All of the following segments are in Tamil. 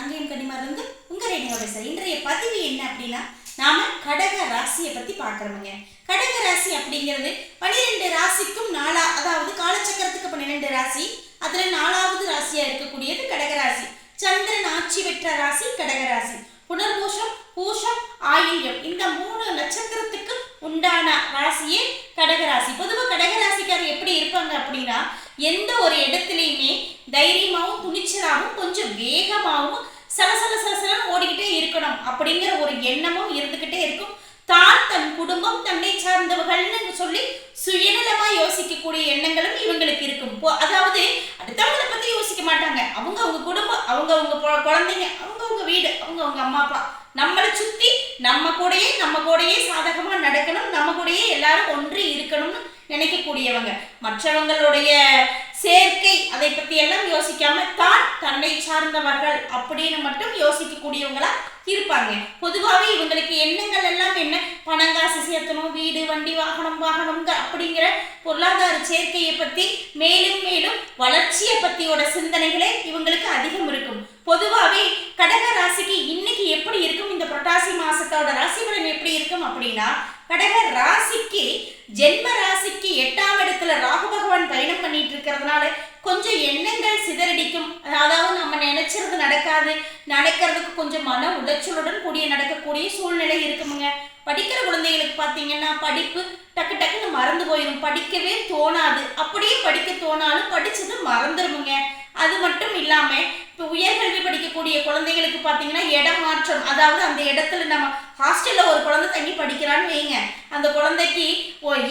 காங்கேயம் கன்னிமாரிலிருந்து உங்க ரேடியோ சார் இன்றைய பதிவு என்ன அப்படின்னா நாம கடக ராசியை பத்தி பார்க்குறோமுங்க. கடக ராசி அப்படிங்கிறது பன்னிரெண்டு ராசிக்கும் நாலா அதாவது காலச்சக்கரத்துக்கு பன்னிரெண்டு ராசி அதுல நாலாவது ராசியா இருக்கக்கூடியது கடக ராசி. சந்திரன் ஆட்சி பெற்ற ராசி கடகராசி புனர்பூஷம் பூஷம் ஆயில்யம். இந்த மூணு நட்சத்திரத்துக்கு உண்டான ராசியே கடகராசி பொதுவாக எப்படி இருப்பாங்க அப்படின்னா எந்த ஒரு இடத்துலையுமே தைரியமாகவும் துணிச்சலாகவும் கொஞ்சம் வேகமாகவும் சலசல சலசலன்னு ஓடிக்கிட்டே இருக்கணும் அப்படிங்கிற ஒரு எண்ணமும் இருந்துக்கிட்டே இருக்கும். தான் தன் குடும்பம் தன்னை சார்ந்தவர்கள்னு சொல்லி சுயநலமா யோசிக்கக்கூடிய எண்ணங்களும் இவங்களுக்கு இருக்கும். அதாவது அடுத்தவங்களை பத்தி யோசிக்க மாட்டாங்க. அவங்க அவங்க குடும்பம் அவங்க அவங்க குழந்தைங்க அவங்க அவங்க வீடு அவங்க அவங்க அம்மா அப்பா. நம்மளை சுத்தி நம்ம கூடயே நம்ம கூடயே சாதகமா நடக்கணும் நம்ம கூடயே எல்லாரும் ஒன்றி இருக்கணும்னு நினைக்கக்கூடியவங்க. மற்றவங்களுடைய சேர்க்கை அதை பற்றி எல்லாம் யோசிக்காம தான் தன்னை சார்ந்தவர்கள் அப்படின்னு மட்டும் யோசிக்கக்கூடியவங்களா இருப்பாங்க பொதுவாகவே இவங்களுக்கு எண்ணங்கள் எல்லாம் என்ன? பணம் காசு சேர்த்தணும் வீடு வண்டி வாகனம் வாகனம்ங்க அப்படிங்கிற பொருளாதார சேர்க்கையை பற்றி மேலும் மேலும் வளர்ச்சியை பற்றியோட சிந்தனைகளே இவங்களுக்கு அதிகம் இருக்கும். பொதுவாகவே கடக ராசிக்கு இன்னைக்கு எப்படி இருக்கும்? இந்த புரட்டாசி மாசத்தோட ராசி பலன் எப்படி இருக்கும் அப்படின்னா கடக ராசிக்கு ஜென்ம ராசிக்கு எட்டாம் இடத்துல ராகு பகவான் பயணம் பண்ணிட்டு இருக்கிறதுனால கொஞ்சம் எண்ணங்கள் சிதறடிக்கும். அதாவது நம்ம நினைச்சிருந்து நடக்காது. நடக்கிறதுக்கு கொஞ்சம் மன உளைச்சலுடன் கூடிய நடக்கக்கூடிய சூழ்நிலை இருக்குமுங்க. படிக்கிற குழந்தைகளுக்கு பார்த்தீங்கன்னா படிப்பு டக்கு டக்குன்னு மறந்து போயிடும் படிக்கவே தோணாது. அப்படியே படிக்க தோணாலும் படிச்சது மறந்துருமுங்க. அது மட்டும் இல்லாமல் இப்போ உயர்கல்வி படிக்கக்கூடிய குழந்தைகளுக்கு பார்த்தீங்கன்னா இடம் மாற்றம். அதாவது அந்த இடத்துல நம்ம ஹாஸ்டலில் ஒரு குழந்தை தங்கி படிக்கிறான்னு வைங்க. அந்த குழந்தைக்கு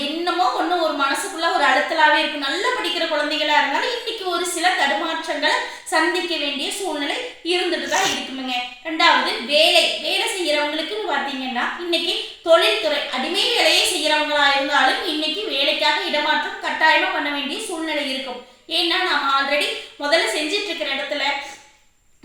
என்னமோ ஒன்றும் ஒரு மனசுக்குள்ள ஒரு அழுத்தலாகவே இருக்கும். நல்லா படிக்கிற குழந்தைகளாக இருந்தாலும் இன்னைக்கு ஒரு சில தடுமாற்றங்களை சந்திக்க வேண்டிய சூழ்நிலை இருந்துட்டு தான் இருக்குமுங்க. ரெண்டாவது வேலை. வேலை செய்கிறவங்களுக்குன்னு பார்த்தீங்கன்னா இன்னைக்கு தொழில்துறை அடிமை வேலையை செய்யறவங்களா இருந்தாலும் இன்னைக்கு வேலைக்காக இடமாற்றம் கட்டாயமாக பண்ண வேண்டிய சூழ்நிலை இருக்கும். ஏன்னா நாம் ஆல்ரெடி முதல்ல செஞ்சிட்டு இருக்கிற இடத்துல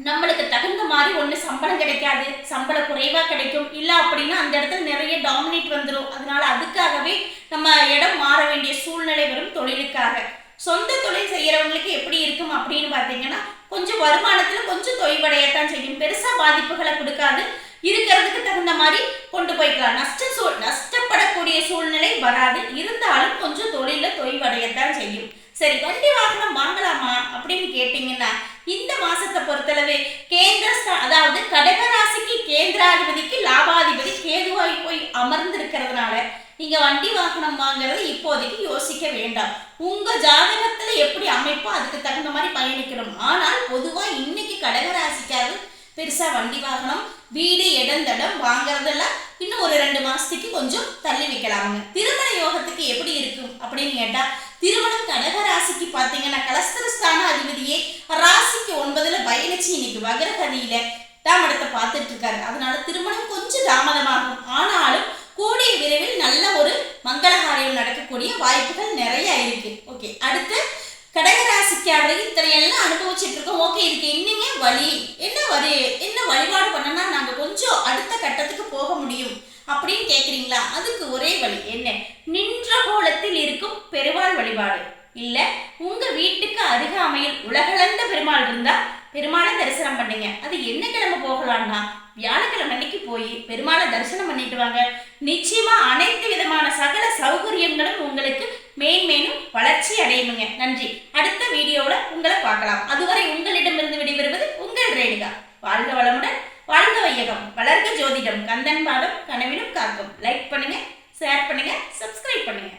நம்மளுக்கு தகுந்த மாதிரி ஒன்று சம்பளம் கிடைக்காது சம்பளம் குறைவாக கிடைக்கும். இல்லை அப்படின்னா அந்த இடத்துல நிறைய டாமினேட் வந்துடும் அதனால அதுக்காகவே நம்ம இடம் மாற வேண்டிய சூழ்நிலை வரும் தொழிலுக்காக. சொந்த தொழில் செய்கிறவங்களுக்கு எப்படி இருக்கும் அப்படின்னு பார்த்தீங்கன்னா கொஞ்சம் வருமானத்தில் கொஞ்சம் தொய்வடையத்தான் செய்யும். பெருசாக பாதிப்புகளை கொடுக்காது. இருக்கிறதுக்கு தகுந்த மாதிரி கொண்டு போய்க்கலாம். நஷ்ட சூழ் நஷ்டப்படக்கூடிய சூழ்நிலை வராது. இருந்தாலும் கொஞ்சம் தொழிலில் தொய்வடையத்தான் செய்யும். சரி வண்டி வாகனம் வாங்கலாமா அப்படின்னு கேட்டிங்கன்னா இந்த மாசத்தை பொறுத்தளவு கேந்திர அதாவது கடகராசிக்கு கேந்திராதிபதிக்கு லாபாதிபதி கேதுவாய் போய் அமர்ந்திருக்கிறதுனால நீங்க வண்டி வாகனம் வாங்குறது இப்போதைக்கு யோசிக்க வேண்டாம். உங்க ஜாதகத்துல எப்படி அமைப்போ அதுக்கு தகுந்த மாதிரி பயணிக்கணும். ஆனால் பொதுவா இன்னைக்கு கடகராசிக்காரர் பெருசா வண்டி வாகனம் வீடு இடம் தடம் வாங்குறதெல்லாம் இன்னும் ஒரு ரெண்டு மாசத்துக்கு கொஞ்சம் தள்ளி வைக்கலாமுங்க. திருமண யோகத்துக்கு எப்படி இருக்கும் அப்படின்னு கேட்டா திருமணம் கடக ராசிக்கு பாத்தீங்கன்னா கலஸ்தரஸ்தான அதிபதியே ராசிக்கு ஒன்பதுல பயணிச்சு இன்னைக்கு வக்ரகதியில எட்டாம் இடத்தை பார்த்துட்டு இருக்காரு. அதனால திருமணம் கொஞ்சம் தாமதமாகும். ஆனாலும் கூடிய விரைவில் நல்ல ஒரு மங்களகாரியம் நடக்கக்கூடிய வாய்ப்புகள் நிறைய இருக்கு. ஓகே அடுத்து கடகராசிக்காரர் இத்தனை எல்லாம் அனுபவிச்சுட்டு இருக்கோம். ஓகே இதுக்கு என்னங்க வழி என்ன வழி என்ன வழிபாடு பண்ணனா நாங்க கொஞ்சம் அடுத்த கட்டத்துக்கு போக முடியும் அப்படின்னு கேக்குறீங்களா? அதுக்கு ஒரே வழி என்ன? நின்ற கோலத்தில் இருக்கும் பெருமாள் வழிபாடு. இல்ல உங்க வீட்டுக்கு அருகாமையில் உலகளந்த பெருமாள் இருந்தா பெருமாளை தரிசனம் பண்ணுங்க. அது என்ன கிழமை போகலாம்னா வியாழக்கிழமை அன்னைக்கு போய் பெருமாளை தரிசனம் பண்ணிட்டு வாங்க. நிச்சயமா அனைத்து விதமான சகல சௌகரியங்களும் உங்களுக்கு மேன்மேலும் வளர்ச்சி அடையணுங்க நன்றி. அடுத்த வீடியோவில் உங்களை பார்க்கலாம். அதுவரை உங்களிடமிருந்து விடைபெறுவது உங்கள் ரேணுகா. வாழ்க வளமுடன் வாழ்க வையகம். வளர்க ஜோதிடம். கந்தன் பாதம் கனவிலும் காக்கும். லைக் பண்ணுங்க ஷேர் பண்ணுங்க சப்ஸ்கிரைப் பண்ணுங்க.